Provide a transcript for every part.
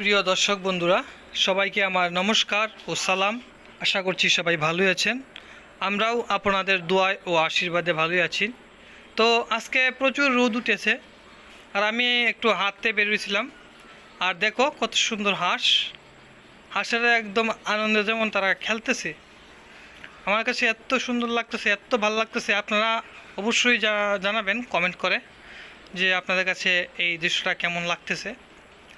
প্রিয় দর্শক বন্ধুরা, সবাইকে আমার নমস্কার ও সালাম। আশা করছি সবাই ভালোই আছেন। আমরাও আপনাদের দোয়ায় ও আশীর্বাদে ভালোই আছি। তো আজকে প্রচুর রোদ উঠেছে, আর আমি একটু হাঁটতে বেরিয়েছিলাম। আর দেখো কত সুন্দর হাঁস। হাঁসের একদম আনন্দে যেমন তারা খেলতেছে। আমার কাছে এত সুন্দর লাগতেছে, এত ভালো লাগতেছে। আপনারা অবশ্যই জানাবেন, কমেন্ট করে যে আপনাদের কাছে এই দৃশ্যটা কেমন লাগতেছে।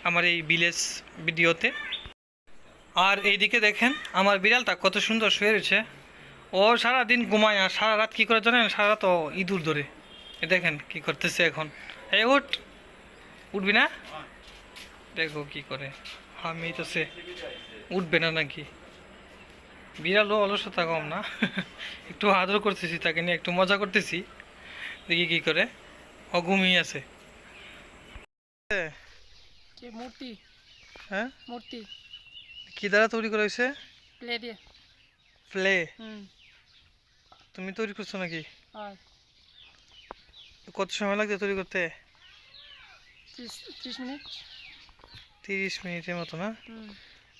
আমার এই ভিলেজ ভিডিওতে। আর এইদিকে দেখেন, আমার বিড়ালটা কত সুন্দর শুয়ে রয়েছে। ও সারা দিন ঘুমায় আর সারা রাত কী করে জানেন? সারা রাত ইঁদুর ধরে। এ দেখেন কি করতেছে এখন। এই উঠ। উঠবি না? দেখো কি করে। আমি তো সে উঠবে না নাকি? বিড়ালও অলসতা কম না? একটু আদর করতেছি তাকে নিয়ে, একটু মজা করতেছি। দেখি কি করে। ও ঘুমিয়ে আছে। যে মূর্তি। হ্যাঁ? মূর্তি। কি দ্বারা তৈরি করা হয়েছে? প্লে দিয়ে। প্লে? তুমি তৈরি করছ নাকি? কত সময় লাগছে তৈরি করতে? ত্রিশ মিনিট। তিরিশ মিনিটের মতো না? হুম।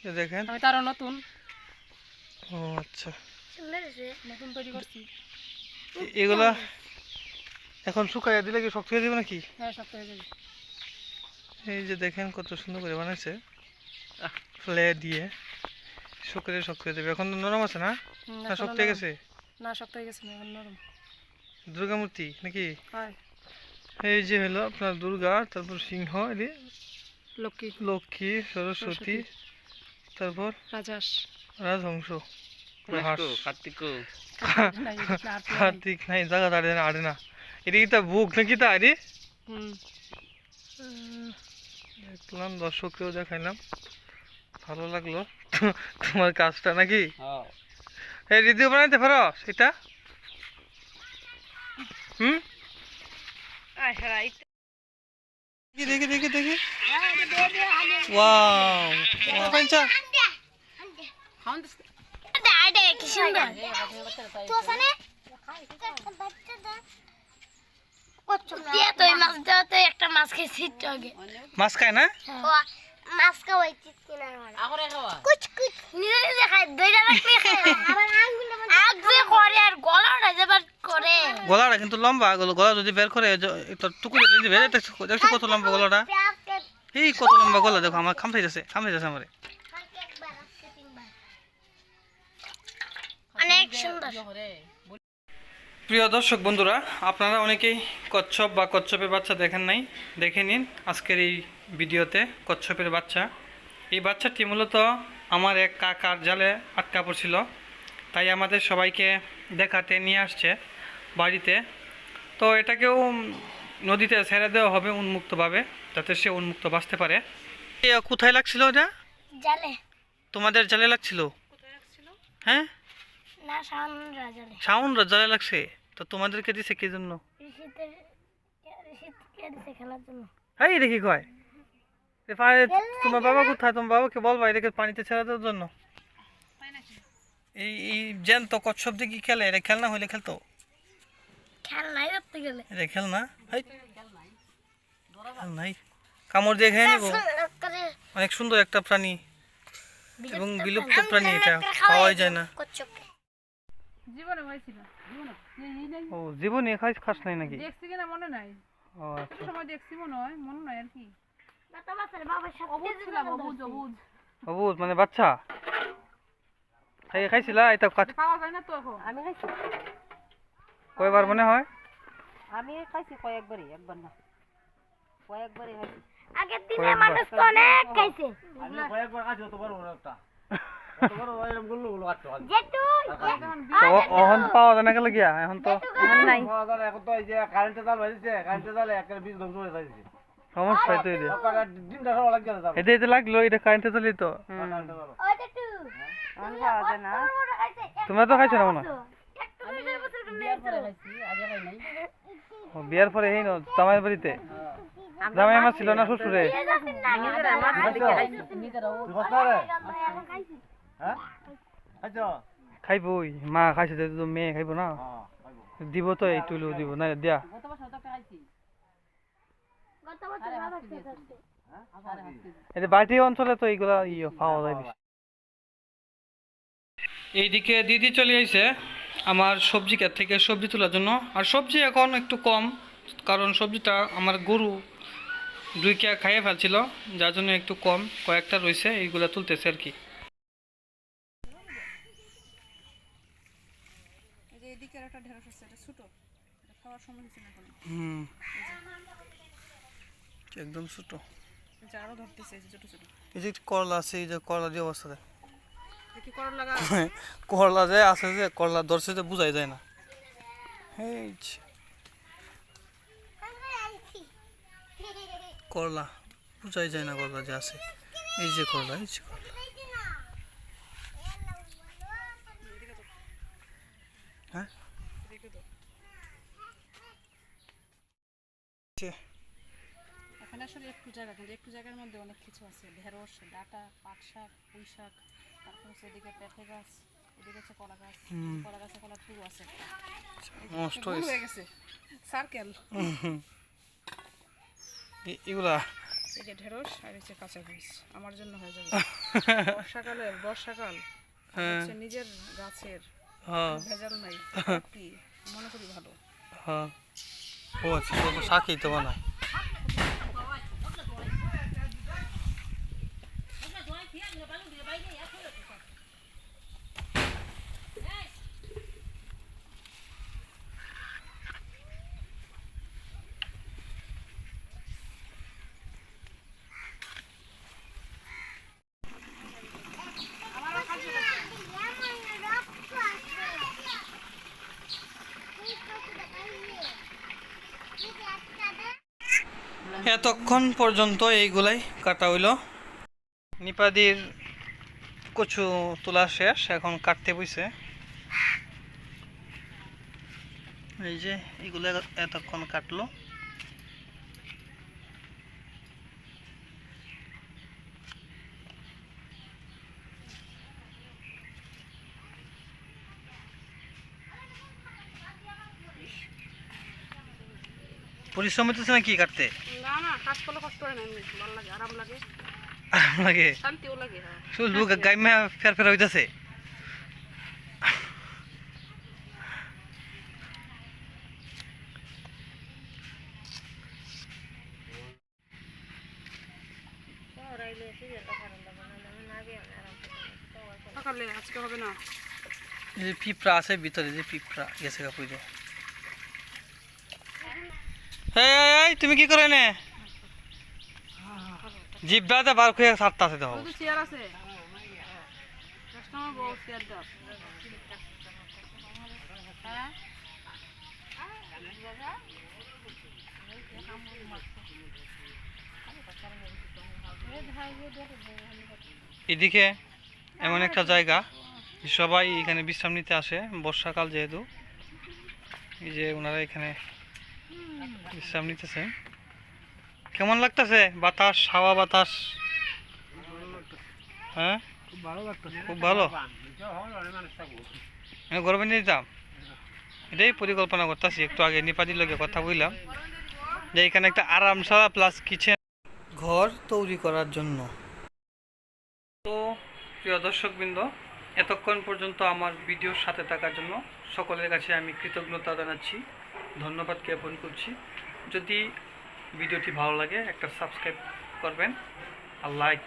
এ দেখেন। আমি তারও নতুন। ও আচ্ছা। নতুন তৈরি করছি। এগুলা এখন শুকাইয়া দিলে কি শক্ত হয়ে যাবে নাকি? হ্যাঁ সপ্তাহে যাবে। এই যে দেখেন কত সুন্দর করে বানাইছে। ফ্লে দিয়ে। শুকিয়ে শক্ত হয়ে যাবে এখন তো নরম আছে না? না শক্ত হয়ে গেছে? না শক্ত হয়ে গেছে না এখন নরম। দুর্গা মূর্তি নাকি? হয়। এই যে হলো আপনার দুর্গা তারপর সিংহ এটি লক্ষ্মী। লক্ষ্মী সরস্বতী তারপর রাজাস রাজহংস। আর। কার্তিক নাই জায়গা দাঁড়িয়ে না আড়ে না। এটা কি তা বুক নাকি তা আরে হুম। দেখলাম দর্শককেও দেখাইলাম ভালো লাগল তোমার কাজটা নাকি এই রিদিও বানাইতে পারো সেটা হুম দেখি দেখি দেখি দেখি ওয়াও পঞ্চা কি সুন্দর তো ওখানে দিয়ে তো এই মাছ দেওয়া তো একটা মাছ আগে। মাছ খায় না? মাছ খাওয়াই চিৎকি না কুচ কুচ। নিজে নিজে খায় দুইটা রাখলে খায়। আবার আঙ্গুলে আগ যে করে আর গলাটা যেবার করে। গলাটা কিন্তু লম্বা গলা গলা যদি বের করে একটা টুকুরে যদি বের দেখছ কত লম্বা গলাটা? এই কত লম্বা গলা দেখো আমার খামসাইতেছে খামসাইতেছে আমারে। অনেক সুন্দর। প্রিয় দর্শক বন্ধুরা আপনারা অনেকেই কচ্ছপ বা কচ্ছপের বাচ্চা দেখেন নাই। দেখে নিন আজকের এই ভিডিওতে কচ্ছপের বাচ্চা। এই বাচ্চাটি মূলত আমার এক কাকার জালে আটকা পড়ছিল। তাই আমাদের সবাইকে দেখাতে নিয়ে আসছে বাড়িতে। তো এটাকেও নদীতে ছেড়ে দেওয়া হবে উন্মুক্তভাবে যাতে সে উন্মুক্ত বাঁচতে পারে। কোথায় লাগছিল এটা? জালে। তোমাদের জালে লাগছিল? হ্যাঁ? না সাউন্ড রাজালে। লাগছে? তো তোমাদেরকে দিছে কি জন্য? দিছে এই দেখি কয়। তোমার বাবা কোথায়? তোমার বাবাকে বলবা এটাকে পানিতে ছেড়ে দেওয়ার জন্য। এই এই জ্যান্ত কচ্ছপ দিয়ে কি খেলে এটা খেলনা হইলে খেলতো? এটা খেলনা? হাই। নাই কামড় দিয়ে খেয়ে নিব। অনেক সুন্দর একটা প্রাণী। এবং বিলুপ্ত প্রাণী। এটা পাওয়াই যায় না। জীবনে হয়েছিল। জীবনে। ও জীবনে খাই খাস নাই নাকি? দেখছি কিনা মনে নাই। ও আচ্ছা। সময় দেখছি মনে হয় মনে নাই আর কি। অবুজ ছিলাম অবুজ অবুজ। অবুজ মানে বাচ্চা? খাই খাইছিলা? এটা কাট- খাওয়া যায় না তো এখন। আমি খাইছি। কয়বার মনে হয়? আমি খাইছি কয়েকবারই একবার না। কয়েকবারই খাইছি। আগের দিনে কয়েকবার। মানুষ তো অনেক খাইছে। জেঠু তো অ- অহন পাওয়া যায় না গেলে গিয়া এখন তো নাই। সমস্যা তো এটা এটা এটা লাগল এটা কারেন্টে চলি তো ও জেঠু আমার খাওয়া যায় না। বড় বড় তোমরা তো খাইছো না মনে? একটু বিয়ার পরে এই ন জামাই বাড়িতে জামাই আমার ছিল না শ্বশুরে খাইবই মা খাইছে তো মেয়ে খাইব না। দিব তো এই তুইলেও দিব না দিয়া। এই বাটি অঞ্চলে তো এইগুলা ইয়ে পাওয়া যায় বেশি এইদিকে দিদি চলে আইছে আমার সবজি ক্ষেত থেকে সবজি তোলার জন্য। আর সবজি এখন একটু কম কারণ সবজিটা আমার গরু দুই কে খাইয়ে ফেলছিল যার জন্য একটু কম কয়েকটা রয়েছে এইগুলা তুলতেছে আর কি এই যে এদিকে একটা ঢেঁড়স আছে এটা ছোট। এটা খাওয়ার সময় হচ্ছে না হুম। একদম ছোট। ধরতেছে এই যে ছোট ছোট। এই যে করলা আছে এই যে করলা দিয়ে অবস্থা দেখি করলা লাগা করলা যে আছে যে করলা ধরছে যে বুঝাই যায় না। এই যে করলা বুঝাই যায় না করলা যে আছে। এই যে করলা এই যে করলা হ্যাঁ দেখে তো যে, এখানে আসলে একটু জায়গা কিন্তু একটু জায়গার মধ্যে অনেক কিছু আছে। ঢেঁড়স ডাটা পাট শাক পুঁই শাক তারপর হচ্ছে এদিকে পেঁপে গাছ এদিকে হচ্ছে কলা গাছ। কলা গাছে কলা পুরো আছে। নষ্ট হয়ে গেছে। সার্কেল। এগুলা? এই যে ঢেঁড়স আর হচ্ছে কাঁচা মরিচ আমার জন্য হয়ে যাবে। বর্ষাকালের বর্ষাকাল। হ্যাঁ। হচ্ছে নিজের গাছের। হ্যাঁ। ভেজাল নাই। মনে করি ভালো। হ্যাঁ। ও আচ্ছা শাকই তো বানায়। এতক্ষণ পর্যন্ত এইগুলাই কাটা হইল। নিপাদির কচু তোলা শেষ, এখন কাটতে বইছে। এই যে এইগুলো এতক্ষণ কাটলো। পরিশ্রম হইতেছে না কি কাটতে? না না, কাজ করলে কষ্ট হয় না ভালো লাগে, আরাম লাগে। লাগে। শান্তিও লাগে হ্যাঁ। শুধু গাইমা ফের ফের হইতেছে। সকালে আজকে হবে না? এই যে পিঁপড়া আছে ভিতরে যে পিঁপড়া গেছে গা পুজো এই এই, এই তুমি কি করে নে জিব্বাতে বার করে সাতটা আছে চেয়ার আছে। কাস্টমার বউ চেয়ার দাও। হ্যাঁ? এদিকে এমন একটা জায়গা সবাই এখানে বিশ্রাম নিতে আসে বর্ষাকাল যেহেতু। এই যে ওনারা এখানে বিশ্রাম নিতেছে। কেমন লাগতেছে? বাতাস, হাওয়া বাতাস? হ্যাঁ? খুব ভালো। গরমে নিয়ে যেতাম এটাই পরিকল্পনা করতেছি, একটু আগে নিপাদির লগে কথা বললাম, যে এখানে একটা আরামশালা প্লাস কিচেন ঘর তৈরি করার জন্য। তো, প্রিয় দর্শকবৃন্দ, এতক্ষণ পর্যন্ত আমার ভিডিওর সাথে থাকার জন্য সকলের কাছে আমি কৃতজ্ঞতা জানাচ্ছি। ধন্যবাদ জ্ঞাপন করছি। যদি ভিডিওটি ভালো লাগে একটা সাবস্ক্রাইব করবেন আর লাইক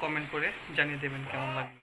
কমেন্ট করে জানিয়ে দেবেন কেমন লাগবে